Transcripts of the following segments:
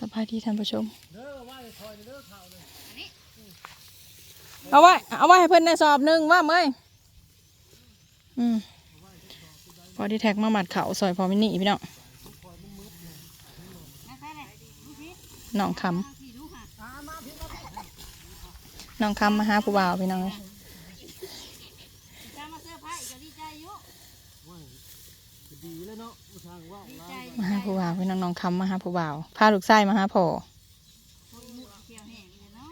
สบายดีท่านผู้ชม เอาไว้ เอาไว้ให้เพิ่อนในสอบหนึ่งว่าเมยอืมพอดีแท็กมาหมัดเขาซอยพอมินี่พี่น้องน้องคำน้องคำมาหาผู้บ่าวพี่น้องเลย จะมาเสื้อผ้าอีกก็ดีใจอยู่ ก็ ดีแล้วเนาะอุทางว่าดีลาใจมาหาผู้บ่าวพี่น้องน้องคำมาหาผู้บ่าวพาลูกไส้มาหาพ่อพวกมือเขียวแห้งเลยเนาะ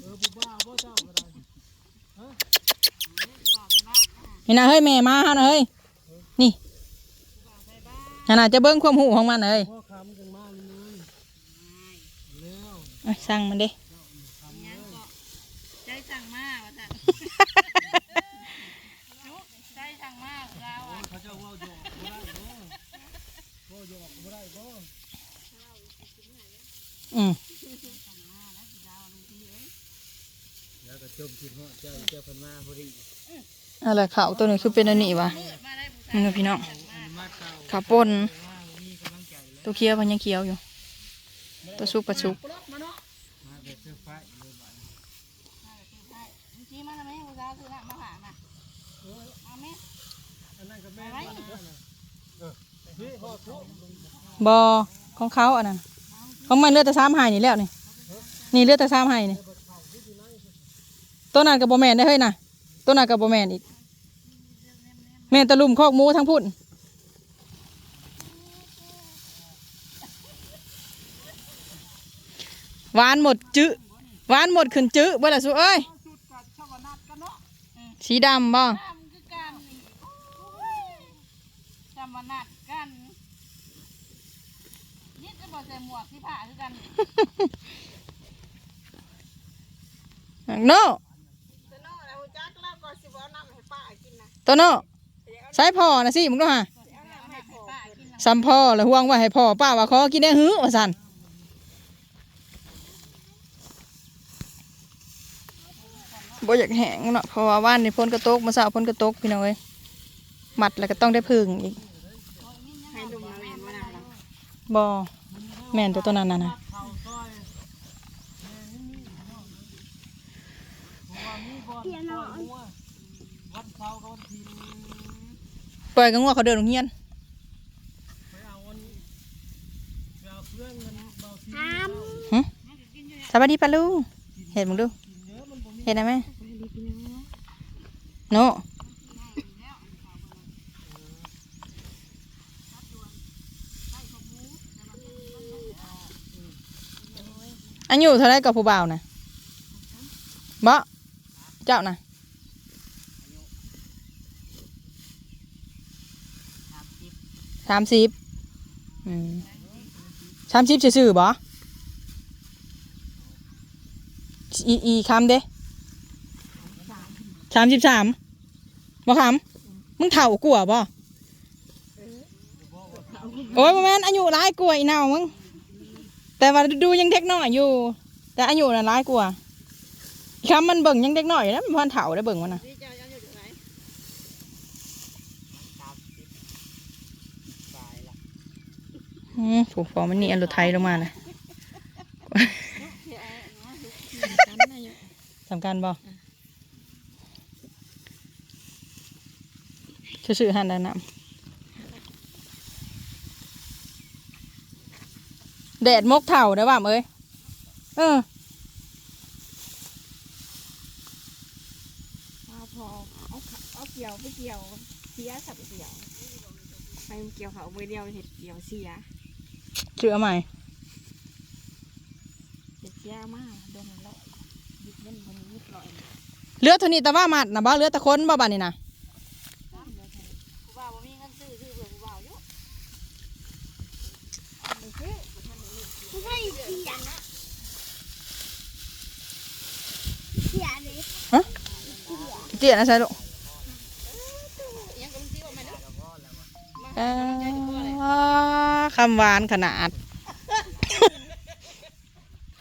เออผู้บ้าพ่อเจ้าก็ได้บอกไปบ้านี่นะเฮ้ยแม่มาเฮานะเฮ้ยนี่ขนาดจะเบิ้งความหูของมันนะเฮ้ยพ่อคำจังมาเลยแล้วเอ้ยสั่งมันเด้ ยังก็ใจสั่งมากว่าท่านจุ๊บใจสั่งมากเราอะ เขาเจ้าว่าหยอกบ่ได้บ่พ่อหย อืมออะไรเขาตัวนี้คือเป็นอันนี้วะมาได้ผู้ชายนี่พี่น้องข้าวปนตัวเคี้ยวมันยังเคี้ยวอยู่ ตัวสุกประชุกมาแบบเสื้อฟ้าเลาทำไมผู้ชายคือน่ะมาหาน่ะมาไหมอันนั้นก็แม่นว่า บอของเขาอันนั้นของมันเลือดแต่ซ้ำหายนี่แล้วนี่นี่เลือดแต่ซ้ำหายนี่ตัวนั้นกับบแมนได้เฮ้ยนะตัวนั้นกับบแมนอีก แมนตะลุมคอกหมูทั้งพุ่นหวานหมดจื้อหวานหมดขึ้นจื้อเบ่ละสุเอ้ยสีดำบ่ตามคือกันนี่โอ้ยจำวันนัดกัน นี่จะบอกใส่หมวกที่ผ้าคือกันโน่ตัวโน่ใส่พ่อนะสิมึงดูฮะป้ากินนะซ้ำพ่อแล้วห่วงไว่าให้พ่อป้าว่าขอกินได้หื้อว่าสันบ่อยากแห้งเนาะเพราะว่าว่านในพ้นกระตกมาสาวพ้นกระตกพี่น้องเอ้ยมัดแล้วก็ต้องได้พึ่งอีกให้ดุมมาแม่นว่านาบ่ แม่นตัวตัวนั้นน่ะนะเข่าซอยแม่นี่มีเนาะเพราะว่ามีบ่อนปล่อยงัววันเสาร์กับวันอาทิตย์ปล่อยกังวเขาเดินโรงเรียนไปเอาวันไปเอาเครื่องเงินเบาทีหึสวัสดีป้าลุงเห็นมึงดู เห็นได้ไหมโน อันอยู่เท่าไรกับผู้บ่าวนะบ่เจ้านะสามสิบสามสิบซื่อบ่อีอีคำเด้สามสิบสามบ่คำมึงเถ่ากลัวบ่โอ้ยบ่แม่นอายุร้ายกลัวอีเน่ามึง แต่ว่าดูยังเด็กน้อยอยู่ แต่อายุน่ะร้ายกว่าอีคำมันเบิ่งยังเด็กน้อยอยู่นะมันพอนเถ่าได้เบิ่งมันน่ะพี่เจ้าจะอยู่ที่ไหนอืมผูกฟอมันนี่อันรถไทยลงมาเลยสำคัญบ่ชื่อๆหันได้น้ำ แดดมกเถ่าได้บ่ามเอ้ยเออเอาพอเอาขเอาเกี่ยวไปเกี่ยวเสียสับเกี่ยวไปเกี่ยวเขามือเดียวเห็ดเกี่ยวเสียชื่อเอาใหม่เห็ดเสียมากโดนมันแล้วบิดเล่นคนนี้ปล่อยเลือดเทานี้แต่ว่ามัดนะบ่เลือดตะคนบ่บานี่นะ ผู้บ่าวบ่มีเงินซื้อซื้อเผื่อผู้บ่าวอยู่ ไม่ใช่เสียนะเสียเลย เจี๊ยนะใช่ลูกยังกับมึงซื้อออกมาเด้อเอ้อคำหวานขนาดเ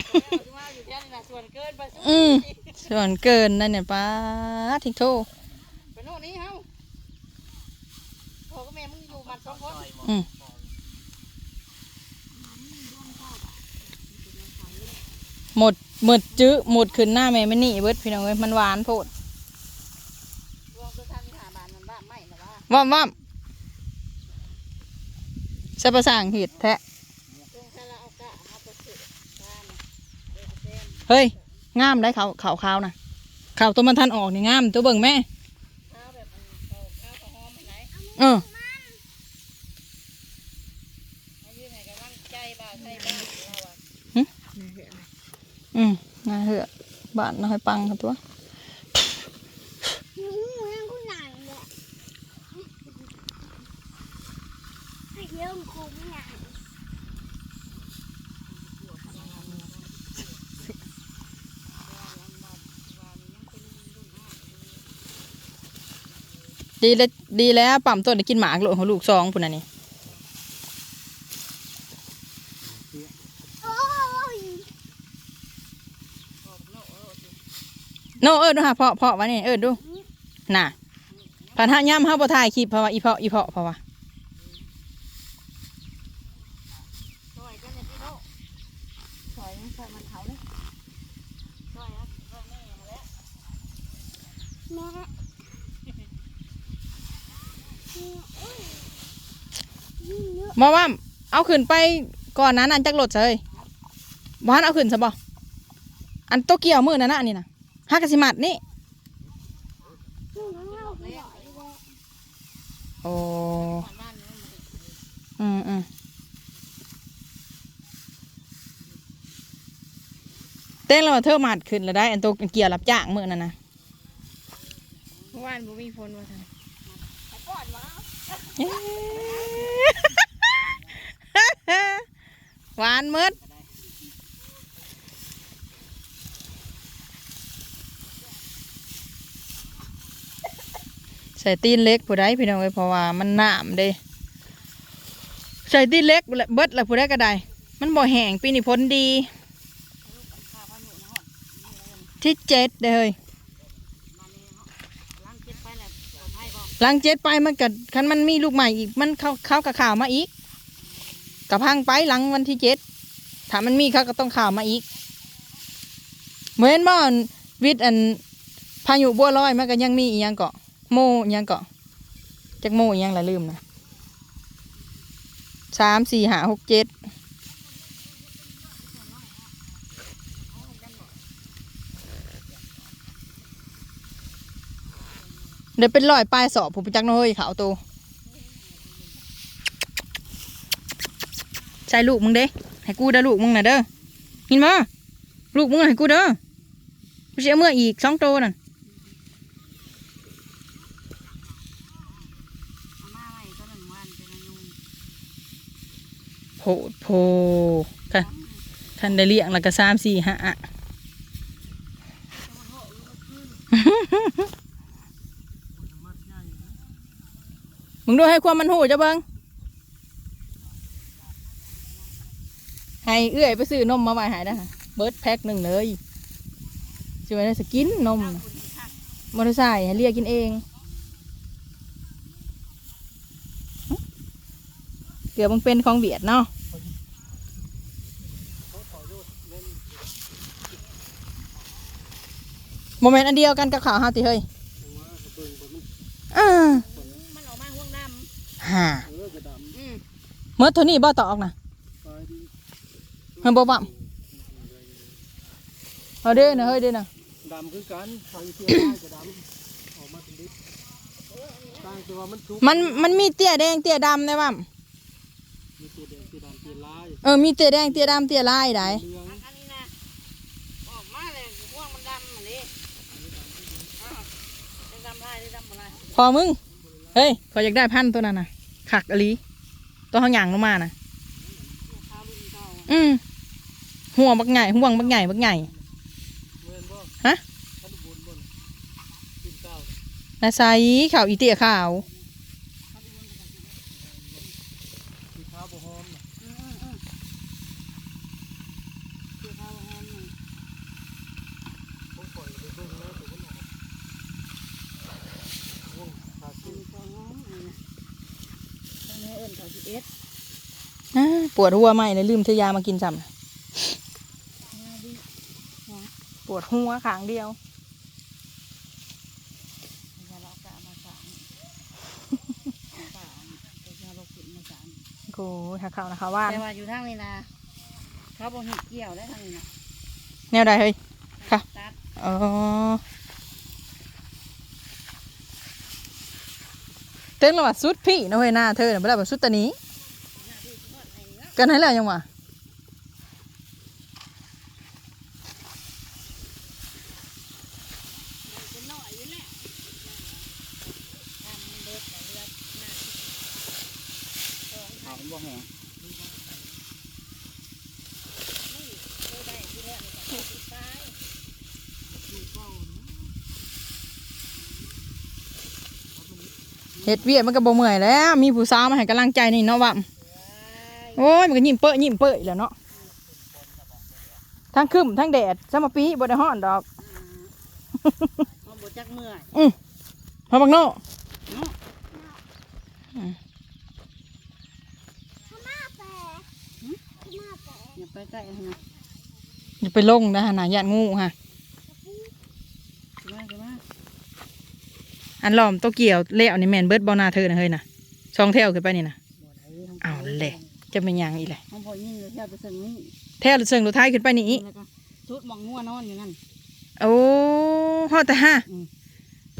อามาอยู่แค่นี้นะส่วนเกินไปอืมส่วนเกินนั่นเนี่ยป้าทิ้งโทษไปโน่นนี่เฮาพ่อกับแม่มึงอยู่มันสองคนอืมหมดหมดจื้อหมดขึ้นหน้าแม่ไม่นี่เบิดพี่น้องเอ้ยมันหวานโพด รวมตัวทางที่หาบานมันบ้า ไม่อว่าว่ามว่ามใช้าษาอังกฤษแทะประสิทธิ์การเอเฮ้ยงามได้เขาเขาขาวนะขาวตัวมันทันออกนี่งามตัวเบิ่งแม่เขาข้าวกระหอมมันไหนเอออายุไหนกำลังใจบ่าวใจบ้านเราอะอืมน่าเหอะบาทน้อยปังครับตัว ดีแล้วดีแล้วปั๊มต้นได้กินหมากโลของลูกซองพุ่นน่ะนี่โนเอิดดูค่ะเพาะเพาะวะนี่เอิดดูน่ะพันห้าย่ำห้าบ่ถ่ายคลิปเพราะว่าอีเพาะอีเพาะเพราะว่า ซอยกันเนี่ยพี่โน่ซอยซอยมันเขาเลยซอยอะซอยแม่มาแล้ว บ่ว่าเอาขึ้นไปก่อนนั้นอันจักรถเลยบ้านเอาขึ้นซะบ่อันโตเกียวมือนั่นน่ะอันนี่นะฮักกะสิมัดนี่โอ้บ้านนี้มันอืมอืมเต้นแล้วว่าเธอมัดขึ้นแล้วได้ อันโตเกียวรับจ้างมือนั่นนะเมื่อวานบ่มีฝนว่าซั่นเอ๊ะ หวานมืดใส่ตีนเล็กผู้ใดพี่น้องเอ้ยเพราะว่ามันหนามเด้ใส่ตีนเล็กเบิดละผู้ใดก็ได้ มันบ่แห้งปีนี้พ้นดี ที่เจ็ดเด้เฮ้ยล้างเก็บไปแล้วเอาให้บอกหลังเจ็ดไปมันกัดคันมันมีลูกใหม่อีกมันเข้าเข้ากับข่าวมาอีก กับพังไปหลังวันที่เจ็ดถ้ามันมีเขาก็ต้องข่าวมาอีกเหมือนบ่อนวิทย์อันพายุบัวลอยมันก็ยังมีอีกยังเกาะโมอีกยังเกาะจักโมอีกยังละลืมนะสามสี่ห้าหกเจ็ดเดี๋ยวเป็นรอยปลายสอบผมไปจักน้อยเขาวตัว ใช่ลูกมึงเด้ให้กูเด้อลูกมึงน่ะเด้อหินบ่ลูกมึงให้กูเด้อกูจะเอาเมื่ออีกสองตัวน่ะเอามาไว้ก็หนึ่นเป็นอนุโพดโพกันคันได้เลี้ยงแล้วก็สามสี่ห้ามึงดูให้ความมันหูจะเบิง ให้เอื้อยไปซื้อนมมาไว้ใหายได้ค่ะเบิร์ดแพ็คหนึ่งเลยจะไปได้สกินนมน่ะมอเตอร์ไซค์ให้เรียกกินเองเกือบมึงเป็นของเบียดเนาะโมเมนต์อันเดียวกันกับข่าวฮาติเฮ้ยอ่ามันออกมาห่วงดฮ่าเออกระดำอืมเมื่อเท่านี้บ่ต่อออกนะำตายดี เฮ้ยบ่บ่เอาเด้นะเฮ้ยเด้นะดำคือกันทางเที่ยวได้กระดำออกมาเป็นดิบต่างแต่ว่ามันทุกมันมันมีเตี้ยแดงเตี้ยดำได้บ่มีตัวแดงตัวดำตัวลายเออมีเตี้ยแดงเตี้ยดำเตี้ยลายได้เหลืองอันอันนี้นะออกมาเลยห่วงมันดำมาเลยอ้าวได้ดำลายได้ดำอะไรพอมึงเฮ้ยขออยากได้พันธุ์ตัวนั้นน่ะขักอลีตัวเขาหย่างลงมาน่ะข้าวรุ่นเก่าอืม ห่วงบักใหญ่ห่วงบักใหญ่บักใหญ่เงินบ่ฮะท่านบุญบนกินเก้านาใสข่าวอีเตี้ยข่าวกินข้าวบ่หอมน่ะอืมอืมอืมเกี่ยวข้าวหอมหนึ่งผมปล่อยไปเบิ่งแล้วตัวมันออกวงขาดอันขึ้นนี้ก็หอมอันนี้ตอนนี้เอิญเขาสิบเอ็ดอ่าปวดหัวไหมเลยลืมซื้อยามากินซ้ำน่ะ มาดิ ปวดหัวขางเดียวอย่าเรากะมาสามป่าแต่อย่าเราขึ้นมาสามโอ้ถ้าเขานะคะว่าแต่ว่าอยู่ทางนี้นะเขาบอกเห็ดเกี่ยวได้ทางนี้นะแนวใดเฮ้ยค่ะตัดอ๋อเต้นระหว่างสุดพี่นะเฮ้ยหน้าเธอเนี่ยไม่ได้แบบสุดตานี้กันให้แล้วยังวะ เป็นน้อยอยู่แหละทำมันเด็ดแต่เลือดหน้าสอง เอาบ่ แห้งเคยได้ที่แรกนี่ก็ถูกตายเฮ็ดเวียกมันก็บ่เมื่อยแล้ว มีผู้สาวมาให้กำลังใจนี่เนาะว่าโอ้ยมันก็ยิ้มเป้ยยิ้มเป้ยแหล้วเนาะทั้งคึมทั้งแดดสมปีบ่ได้ฮ้อนดอกมันบดจักเมื่อยพอบักโน่ เนาะ อย่า ไปใกล้นะอย่าไปลงนะหนาย่านงูฮะขึ้นมาขึ้นมาอันล้อมโตเกี่ยวเละนี่แม่นเบิดบ่หนาเธอนะเฮ้ยนะช่องแถวขึ้นไปนี่นะ บ่ได้เอาแหละ จะเป็นหยังอีแหละห้องพอยิ่งเลยแค่ไปสั่งนี่แถวเชิงรถไทยขึ้นไปนี่แล้วก็ชุดหมองงัวนอนอยู่นั่น โอ้ฮอดแต่ห้าอืม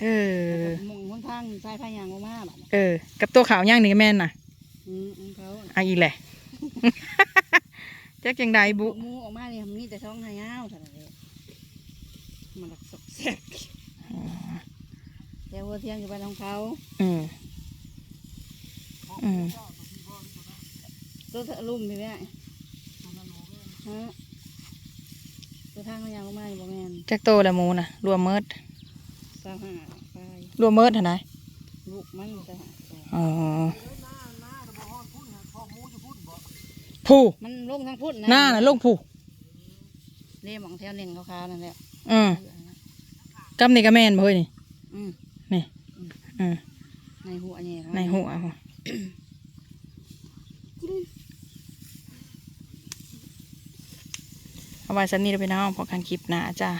เออหมองหนทางใส่ผ้ายางออกมาแบบเออ กับตัวขาวย่างนี่ก็แม่นน่ะอืมอืมเขาเอาอีแหละ จักจังใดบุหมูออกมาเนี่ยมีแต่ช่องหายาวเท่านั้นเลยมันหลักสกแสกแต่วัวเทียงอยู่ไปของเขาอืมอืมตัวทะลุ่มพี่แม่ฮะตัวทางเขายางออกมาอยู่บ่แม่นจักโตละหมูน่ะ รวมเมิดสาวหาไปรวมเมิดเท่าไหร่ลูกมันสาวหาไปอ๋อ ผู้มันลงทั้งพุ่นนะน้าน่ะลงผู้เล่ยมองแถวเน่งเขาวานั่นแหละอืมกำนี่ก็แมนบ่เฮ้ยนี่อืนี่ในหัวเนี่ยในหัวเอาไว้สันนี่เราไปน้องพอกันคลิปนะจ้า